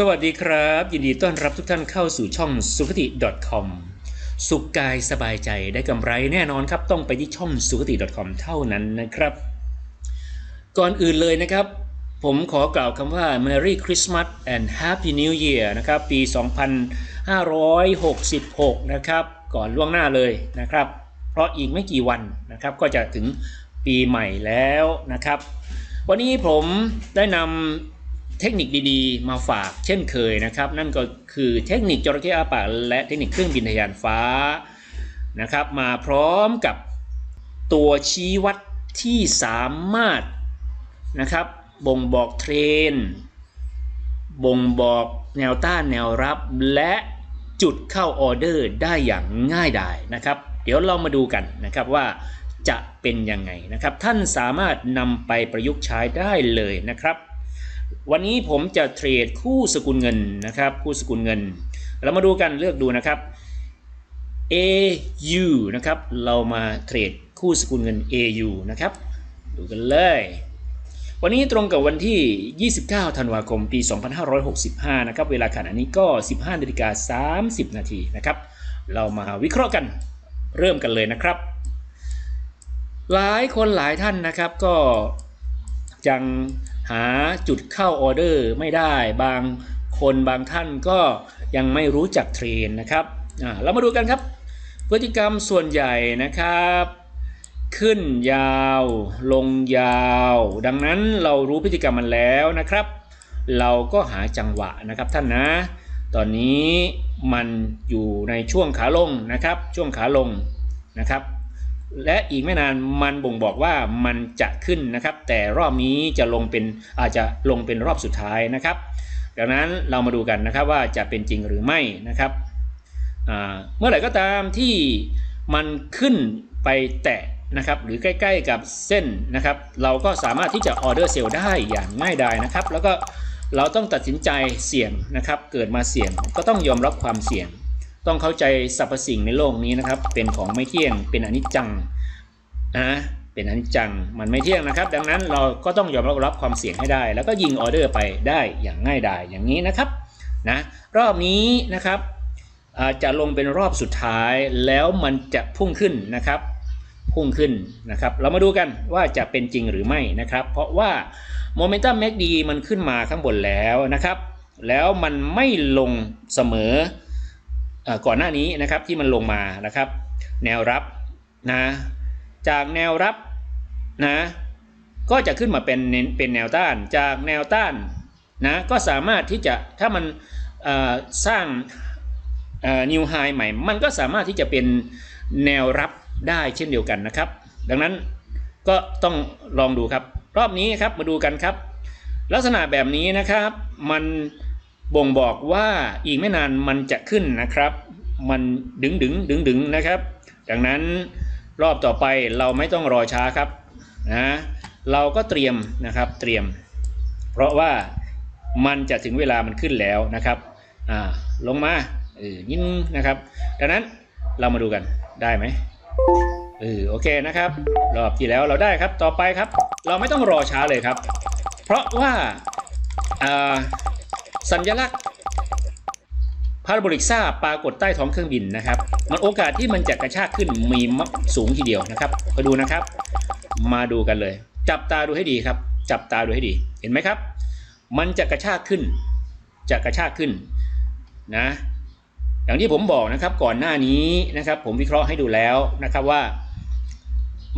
สวัสดีครับ ยินดีต้อนรับทุกท่านเข้าสู่ช่องสุขติ .com สุขกายสบายใจได้กำไรแน่นอนครับ ต้องไปที่ช่องสุขติ .com เท่านั้นนะครับ ก่อนอื่นเลยนะครับ ผมขอกล่าวคำว่า Merry Christmas and Happy New Year นะครับ ปี 2566 นะครับ ก่อนล่วงหน้าเลยนะครับ เพราะอีกไม่กี่วันนะครับ ก็จะถึงปีใหม่แล้วนะครับ วันนี้ผมได้นำ เทคนิคดีๆ มาฝากเช่นเคยนะครับ นั่นก็คือเทคนิคจระเข้อาปากและเทคนิคเครื่องบินทะยานฟ้านะครับ มาพร้อมกับตัวชี้วัดที่สามารถนะครับบ่งบอกเทรนบ่งบอกแนวต้านแนวรับและจุดเข้าออเดอร์ได้อย่างง่ายดายนะครับ เดี๋ยวเรามาดูกันนะครับว่าจะเป็นยังไงนะครับ ท่านสามารถนำไปประยุกต์ใช้ได้เลยนะครับ วันนี้ผมจะเทรดคู่สกุลเงินนะครับ คู่สกุลเงิน เรามาดูกันเลือกดูนะครับ AU นะครับ เรามาเทรดคู่สกุลเงิน AU นะครับ ดูกันเลย วันนี้ตรงกับวันที่ 29 ธันวาคม ปี 2565 นะครับ เวลาขณะนี้ก็ 15นาฬิกา30 นาทีนะครับ เรามาวิเคราะห์กัน เริ่มกันเลยนะครับ หลายคนหลายท่านนะครับก็ยัง หาจุดเข้าออเดอร์ไม่ได้บางคนบางท่านก็ยังไม่รู้จักเทรนนะครับเรามาดูกันครับ พฤติกรรมส่วนใหญ่นะครับ ขึ้นยาวลงยาว ดังนั้นเรารู้พฤติกรรมมันแล้วนะครับ เราก็หาจังหวะนะครับท่านนะ ตอนนี้มันอยู่ในช่วงขาลงนะครับ ช่วงขาลงนะครับ และอีกไม่นานมันบ่งบอกว่ามันจะขึ้นนะครับ แต่รอบนี้จะลงเป็นอาจจะลงเป็นรอบสุดท้ายนะครับดังนั้นเรามาดูกันนะครับว่าจะเป็นจริงหรือไม่นะครับเมื่อไหร่ก็ตามที่มันขึ้นไปแตะนะครับหรือใกล้ๆกับเส้นนะครับ เราก็สามารถที่จะออเดอร์เซลล์ได้อย่างง่ายดายนะครับ แล้วก็เราต้องตัดสินใจเสี่ยงนะครับ เกิดมาเสี่ยงก็ต้องยอมรับความเสี่ยง ต้องเข้าใจสรรพสิ่งในโลกนี้นะครับ เป็นของไม่เที่ยง เป็นอนิจจังนะเป็นอนิจจัง มันไม่เที่ยงนะครับ ดังนั้นเราก็ต้องยอมรับความเสี่ยงให้ได้ แล้วก็ยิงออเดอร์ไปได้อย่างง่ายดายอย่างนี้นะครับนะรอบนี้นะครับจะลงเป็นรอบสุดท้ายแล้วมันจะพุ่งขึ้นนะครับ พุ่งขึ้นนะครับ เรามาดูกันว่าจะเป็นจริงหรือไม่นะครับ เพราะว่าโมเมนตัมแม็กดีมันขึ้นมาข้างบนแล้วนะครับ แล้วมันไม่ลงเสมอ ก่อนหน้านี้นะครับที่มันลงมานะครับ แนวรับนะจากแนวรับนะก็จะขึ้นมาเป็นเป็นแนวต้าน จากแนวต้านนะก็สามารถที่จะถ้ามันสร้างนิวไฮใหม่ มันก็สามารถที่จะเป็นแนวรับได้เช่นเดียวกันนะครับ ดังนั้นก็ต้องลองดูครับ รอบนี้ครับมาดูกันครับ ลักษณะแบบนี้นะครับมัน บ่งบอกว่าอีกไม่นานมันจะขึ้นนะครับ มันดึงดึงดึงดึงนะครับ ดังนั้นรอบต่อไปเราไม่ต้องรอช้าครับนะเราก็เตรียมนะครับเตรียม เพราะว่ามันจะถึงเวลามันขึ้นแล้วนะครับอ่าลงมาเออยินนะครับ ดังนั้นเรามาดูกันได้ไหมเออโอเคนะครับ รอบที่แล้วเราได้ครับต่อไปครับ เราไม่ต้องรอช้าเลยครับ เพราะว่าอ่า สัญลักษณ์พาราโบลิกซ่าปรากฏใต้ท้องเครื่องบินนะครับ มันโอกาสที่มันจะกระชากขึ้นมีสูงทีเดียวนะครับมาดูนะครับ มาดูกันเลย จับตาดูให้ดีครับ จับตาดูให้ดี เห็นไหมครับ มันจะกระชากขึ้น จะกระชากขึ้นนะ อย่างที่ผมบอกนะครับก่อนหน้านี้นะครับ ผมวิเคราะห์ให้ดูแล้วนะครับว่า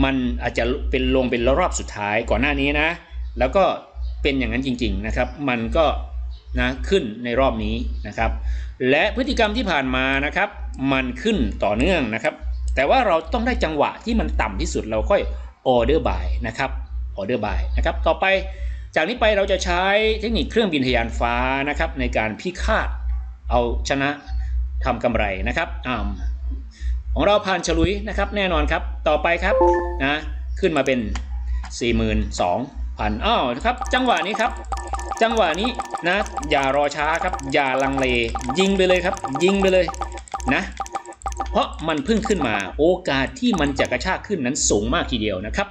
มันอาจจะเป็นลงเป็นรอบสุดท้ายก่อนหน้านี้นะ แล้วก็เป็นอย่างนั้นจริง ๆนะครับ มันก็ นะขึ้นในรอบนี้นะครับ และพฤติกรรมที่ผ่านมานะครับมันขึ้นต่อเนื่องนะครับ แต่ว่าเราต้องได้จังหวะที่มันต่ำที่สุดเราค่อยออเดอร์บายนะครับออเดอร์บายนะครับต่อไปจากนี้ไปเราจะใช้เทคนิคเครื่องบินทยานฟ้านะครับในการพิฆาตเอาชนะทำกำไรนะครับอ่าของเราผ่านฉลุยนะครับแน่นอนครับต่อไปครับนะขึ้นมาเป็น 42,000อ้าวครับจังหวะนี้ครับ จังหวะนี้นะ อย่ารอช้าครับ อย่าลังเล ยิงไปเลยครับ ยิงไปเลยนะ เพราะมันเพิ่งขึ้นมาโอกาสที่มันจะกระชากขึ้นนั้นสูงมากทีเดียวนะครับ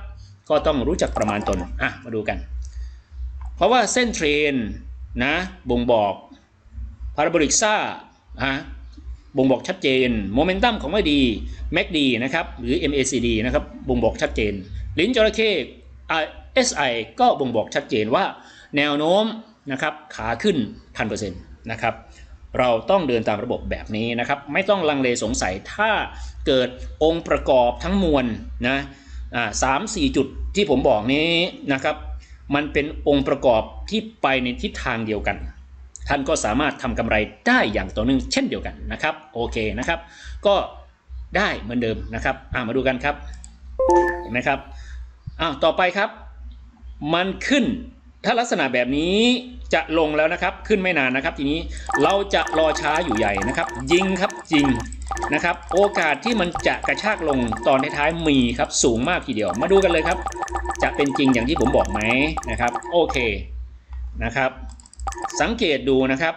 ก็ต้องรู้จักประมาณตนอะมาดูกัน เพราะว่าเส้นเทรนนะบ่งบอกพาราโบลิกซ่าฮะบ่งบอกชัดเจนโมเมนตัมของไม่ดีแม c ดีนะครับหรือ MACD นะครับบ่งบอกชัดเจน ลิ้นจระเข้ SI ก็บ่งบอกชัดเจนว่าแนวโน้มนะครับขาขึ้น 1,000%นะครับเราต้องเดินตามระบบแบบนี้นะครับไม่ต้องลังเลสงสัยถ้าเกิดองค์ประกอบทั้งมวลนะสามสี่จุดที่ผมบอกนี้นะครับ มันเป็นองค์ประกอบที่ไปในทิศทางเดียวกัน ท่านก็สามารถทำกำไรได้อย่างต่อเนื่องเช่นเดียวกันนะครับโอเคนะครับ ก็ได้เหมือนเดิมนะครับามาดูกันครับเห็นไหมครับ อ้าวต่อไปครับ มันขึ้น ถ้าลักษณะแบบนี้จะลงแล้วนะครับ ขึ้นไม่นานนะครับ ทีนี้เราจะรอช้าอยู่ใหญ่นะครับ ยิงครับยิงนะครับ โอกาสที่มันจะกระชากลงตอนท้ายๆมีครับสูงมากทีเดียว มาดูกันเลยครับ จะเป็นจริงอย่างที่ผมบอกไหมนะครับ โอเคนะครับ สังเกตดูนะครับ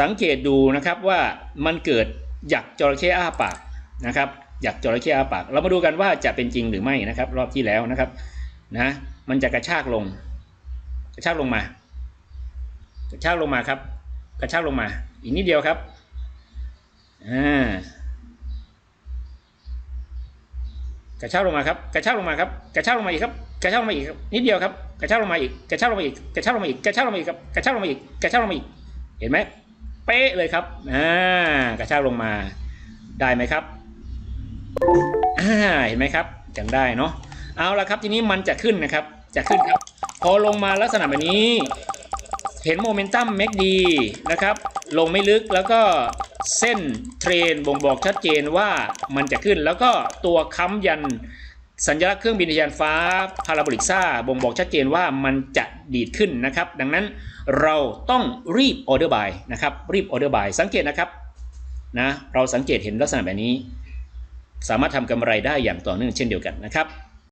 สังเกตดูนะครับว่ามันเกิดหยักจระเข้อ้าปากนะครับ หยักจระเข้อาปาก เรามาดูกันว่าจะเป็นจริงหรือไม่นะครับ รอบที่แล้วนะครับนะมันจะกระชากลง กระชากลงมา กระชากลงมาครับ กระชากลงมา อีกนิดเดียวครับอ่ากระชากลงมาครับ กระชากลงมาครับ กระชากลงมาอีกครับ กระชากลงมาอีกครับนิดเดียวครับ กระชากลงมาอีก กระชากลงมาอีก กระชากลงมาอีก กระชากลงมาอีกครับ กระชากลงมาอีก กระชากลงมาอีก เห็นไหมเป๊ะเลยครับ อ่า กระชากลงมา ได้ไหมครับ อ่าเห็นไหมครับยังได้เนาะเอาละครับทีนี้มันจะขึ้นนะครับ จะขึ้นครับ พอลงมาลักษณะแบบนี้ เห็นโมเมนตัมแม็กดีนะครับ ลงไม่ลึกแล้วก็เส้นเทรนบ่งบอกชัดเจนว่ามันจะขึ้นแล้วก็ตัวค้ำยันสัญลักษณ์เครื่องบินยานฟ้าพาราโบลิกซ่าบ่งบอกชัดเจนว่ามันจะดีดขึ้นนะครับ ดังนั้นเราต้องรีบออเดอร์บายนะครับ รีบออเดอร์บายสังเกตนะครับนะเราสังเกตเห็นลักษณะแบบนี้ สามารถทำกำไรได้อย่างต่อเนื่องเช่นเดียวกันนะครับ